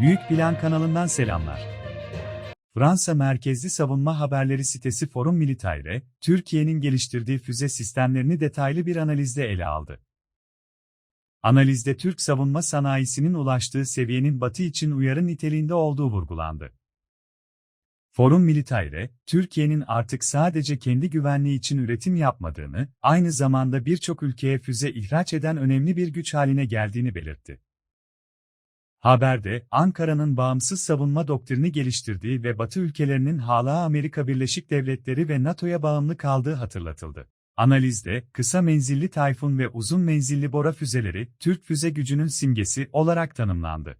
Büyük Plan kanalından selamlar. Fransa merkezli savunma haberleri sitesi Forum Militaire, Türkiye'nin geliştirdiği füze sistemlerini detaylı bir analizde ele aldı. Analizde Türk savunma sanayisinin ulaştığı seviyenin Batı için uyarı niteliğinde olduğu vurgulandı. Forum Militaire, Türkiye'nin artık sadece kendi güvenliği için üretim yapmadığını, aynı zamanda birçok ülkeye füze ihraç eden önemli bir güç haline geldiğini belirtti. Haberde, Ankara'nın bağımsız savunma doktrini geliştirdiği ve Batı ülkelerinin hala Amerika Birleşik Devletleri ve NATO'ya bağımlı kaldığı hatırlatıldı. Analizde, kısa menzilli Tayfun ve uzun menzilli Bora füzeleri, Türk füze gücünün simgesi olarak tanımlandı.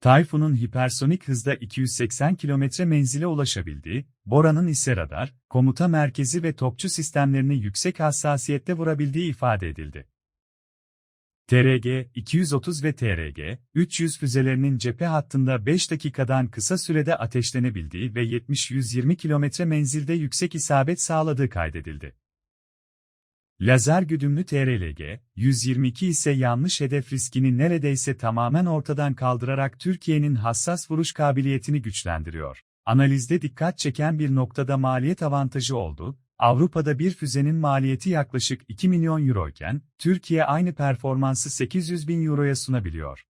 Tayfun'un hipersonik hızda 280 km menzile ulaşabildiği, Bora'nın ise radar, komuta merkezi ve topçu sistemlerini yüksek hassasiyette vurabildiği ifade edildi. TRG-230 ve TRG-300 füzelerinin cephe hattında 5 dakikadan kısa sürede ateşlenebildiği ve 70-120 km menzilde yüksek isabet sağladığı kaydedildi. Lazer güdümlü TRLG-122 ise yanlış hedef riskini neredeyse tamamen ortadan kaldırarak Türkiye'nin hassas vuruş kabiliyetini güçlendiriyor. Analizde dikkat çeken bir noktada maliyet avantajı oldu, Avrupa'da bir füzenin maliyeti yaklaşık 2 milyon euro iken, Türkiye aynı performansı 800 bin euroya sunabiliyor.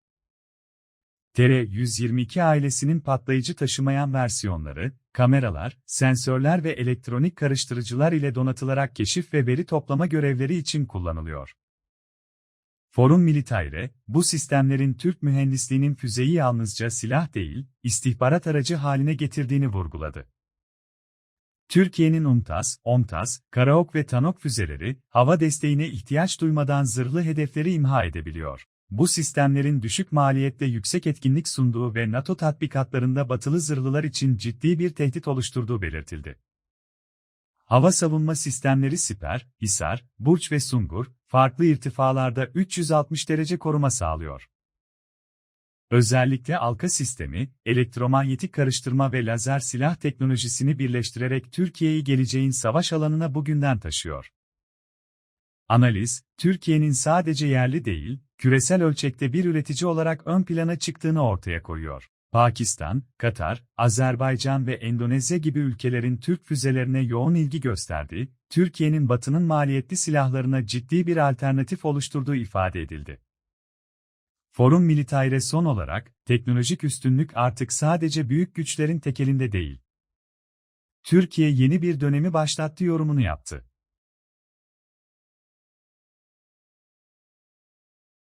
TR-122 ailesinin patlayıcı taşımayan versiyonları, kameralar, sensörler ve elektronik karıştırıcılar ile donatılarak keşif ve veri toplama görevleri için kullanılıyor. Forum Militaire, bu sistemlerin Türk mühendisliğinin füzeyi yalnızca silah değil, istihbarat aracı haline getirdiğini vurguladı. Türkiye'nin UMTAS, OMTAS, Karaok ve Tanok füzeleri, hava desteğine ihtiyaç duymadan zırhlı hedefleri imha edebiliyor. Bu sistemlerin düşük maliyette yüksek etkinlik sunduğu ve NATO tatbikatlarında batılı zırhlılar için ciddi bir tehdit oluşturduğu belirtildi. Hava savunma sistemleri Siper, Hisar, Burç ve Sungur, farklı irtifalarda 360 derece koruma sağlıyor. Özellikle halka sistemi, elektromanyetik karıştırma ve lazer silah teknolojisini birleştirerek Türkiye'yi geleceğin savaş alanına bugünden taşıyor. Analiz, Türkiye'nin sadece yerli değil, küresel ölçekte bir üretici olarak ön plana çıktığını ortaya koyuyor. Pakistan, Katar, Azerbaycan ve Endonezya gibi ülkelerin Türk füzelerine yoğun ilgi gösterdiği, Türkiye'nin batının maliyetli silahlarına ciddi bir alternatif oluşturduğu ifade edildi. Forum Militaire son olarak, teknolojik üstünlük artık sadece büyük güçlerin tekelinde değil. Türkiye yeni bir dönemi başlattı yorumunu yaptı.